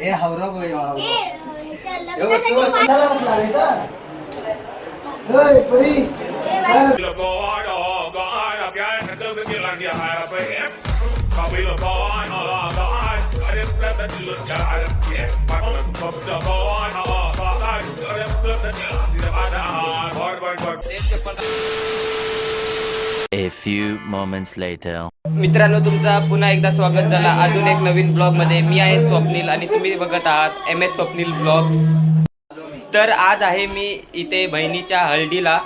ए हावरा बोय हावरा ए, त्या ए, बघ, कशाला बसला रे? ओय, परी. झालं? A few moments later. मित्रांनो तुमचं पुन्हा एकदा स्वागत झालं. अजून एक नवीन ब्लॉगमध्ये मी आहे स्वप्नील आणि तुम्ही बघत आहात एम एच स्वप्नील ब्लॉग्स. तर आज आहे मी इथे बहिणीच्या हळदीला.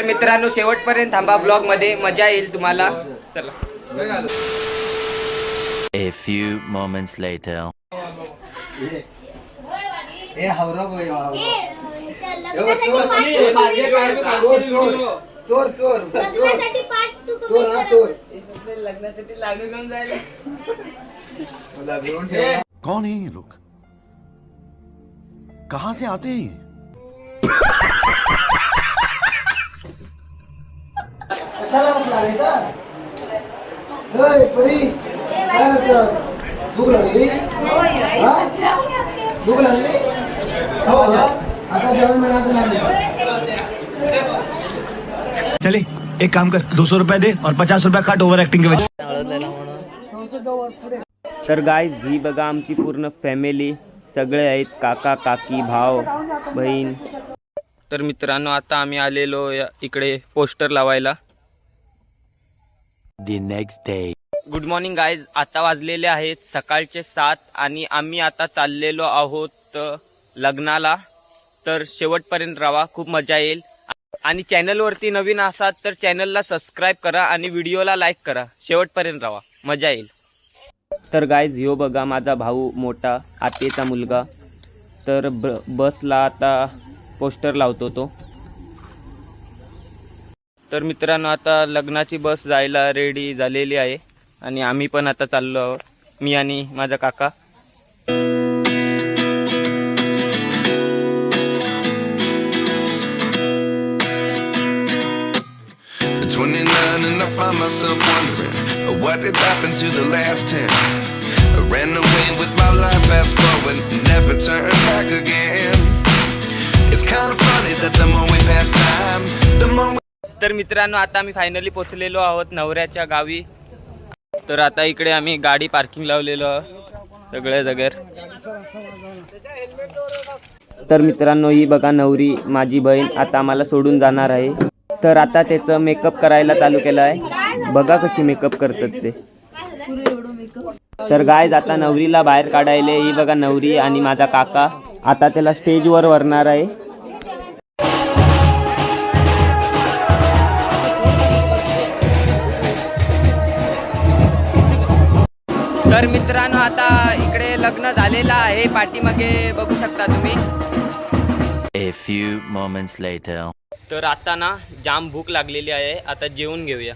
तर मित्रांनो शेवटपर्यंत थांबा ब्लॉगमध्ये मजा येईल तुम्हाला. चला. A few moments later. ए हावरा बोय हावरा. ए, त्या ए, बघ, लग्नासाठी चोर पाठ- ए, माझे काय चोर चोर चोर चोर चोर. लग्नासाठी पाठ तू चोर कमी हा कर. चोर. लग्नासाठी लागू घेऊन जायला. मला घेऊन ठेव. कौन है ये लोग? कहां से आते हैं ये? कशाला बसला रे इथं? ओय, परी. काय झालं? भूक लागली? हा? भूक लागली? हो का? आता जेवण मिळालं नाही चले एक काम कर दो सौ रुपया दे और पचास रुपया काट ओवर एक्टिंग के वजह तर गाईज ही बघा आमची पूर्ण फॅमिली सगळे आहेत काका काकी भाव बहीण. तर मित्रांनो आता आम्ही आलेलो इकडे पोस्टर लावायला. The next day. Good morning guys आता वाजलेले आहेत सकाळचे सात आणि आम्ही आता चाललेलो आहोत लग्नाला. तर शेवटपर्यंत राहा खूप मजा येईल. आणि चॅनलवरती नवीन असाल तर चॅनलला सबस्क्राईब करा आणि व्हिडिओला लाईक करा. शेवटपर्यंत राहा. मजा येईल. तर गाईज ह्यो बघा माझा भाऊ मोठा आतेचा मुलगा. तर ब बसला आता पोस्टर लावतो तो. तर मित्रांनो आता लग्नाची बस जायला रेडी झालेली आहे. आणि आम्ही पण आता चाललो आहोत. मी आणि माझा काका. Myself wondering what did happen to the last ten. I ran away with my life, fast forward, never turn back again. It's kind of funny that the more we pass time, the more we तर मित्रांनो आता आम्ही finally पोचलेलो आहोत नवऱ्याच्या गावी तर आता इकडे आम्ही गाडी पार्किंग लावलेलो आहोत सगळ्या जागेवर तर मित्रांनो ही बघा नवरी माझी बहीण आता आम्हाला सोडून जाणार आहे तर आता त्याचं मेकअप करायला चालू केलं आहे बघा कशी मेकअप करतात ते. तर गाय आता नवरीला बाहेर काढायले. ही बघा नवरी आणि माझा काका. आता त्याला स्टेजवर वरणार आहे. तर मित्रांनो आता इकडे लग्न झालेलं आहे. पाठीमागे बघू शकता तुम्ही. A few moments later. तर आता ना जाम भूक लागलेली आहे. आता जेवून घेऊया.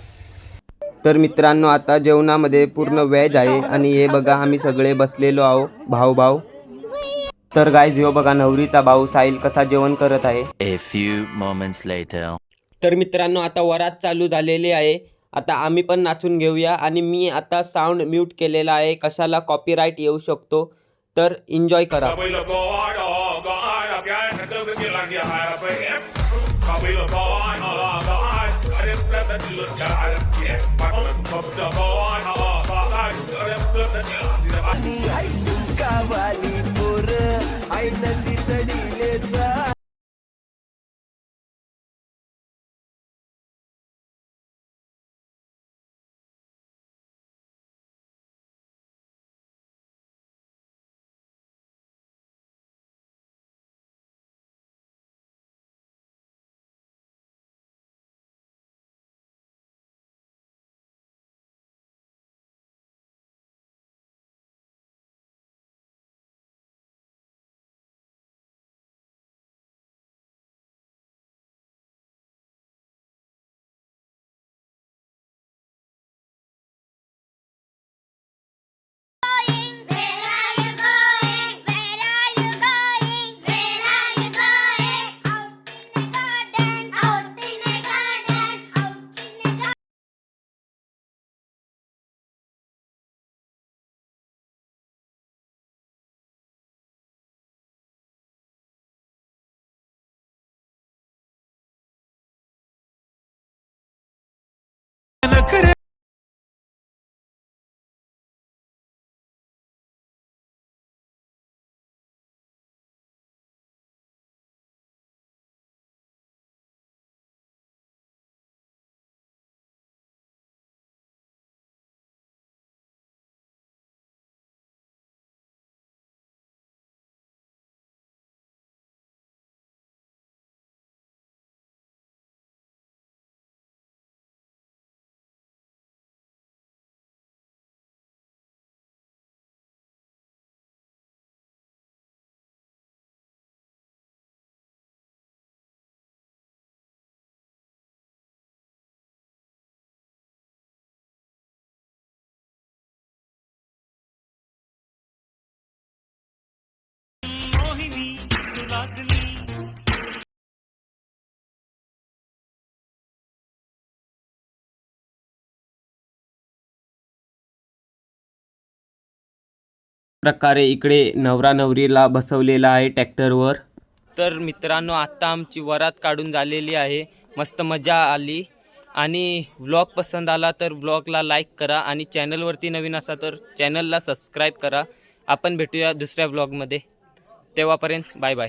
तर मित्रांनो आता जेवणामध्ये पूर्ण व्हेज आहे आणि हे बघा आम्ही सगळे बसलेलो आहो भाऊ भाऊ तर गाय ह्यो बघा नवरीचा भाऊ साहिल कसा जेवण करत आहे. A few moments later. तर मित्रांनो आता वरात चालू झालेली आहे. आता आम्ही पण नाचून घेऊया आणि मी आता साऊंड म्यूट केलेला आहे. कशाला कॉपीराईट येऊ शकतो तर एन्जॉय करा. the deal, God. Yeah, my phone comes up on our father. I need I think I want it for I love it. பார்க்கிறேன் प्रकारे इकडे नवरा नवरीला बसवलेला आहे ट्रॅक्टरवर. तर मित्रांनो आत्ता आमची वरात काढून झालेली आहे. मस्त मजा आली. आणि व्लॉग पसंत आला तर व्लॉगला लाईक करा आणि चॅनलवरती नवीन असा तर चॅनलला सबस्क्राईब करा. आपण भेटूया दुसऱ्या व्लॉगमध्ये तेव्हापर्यंत बाय बाय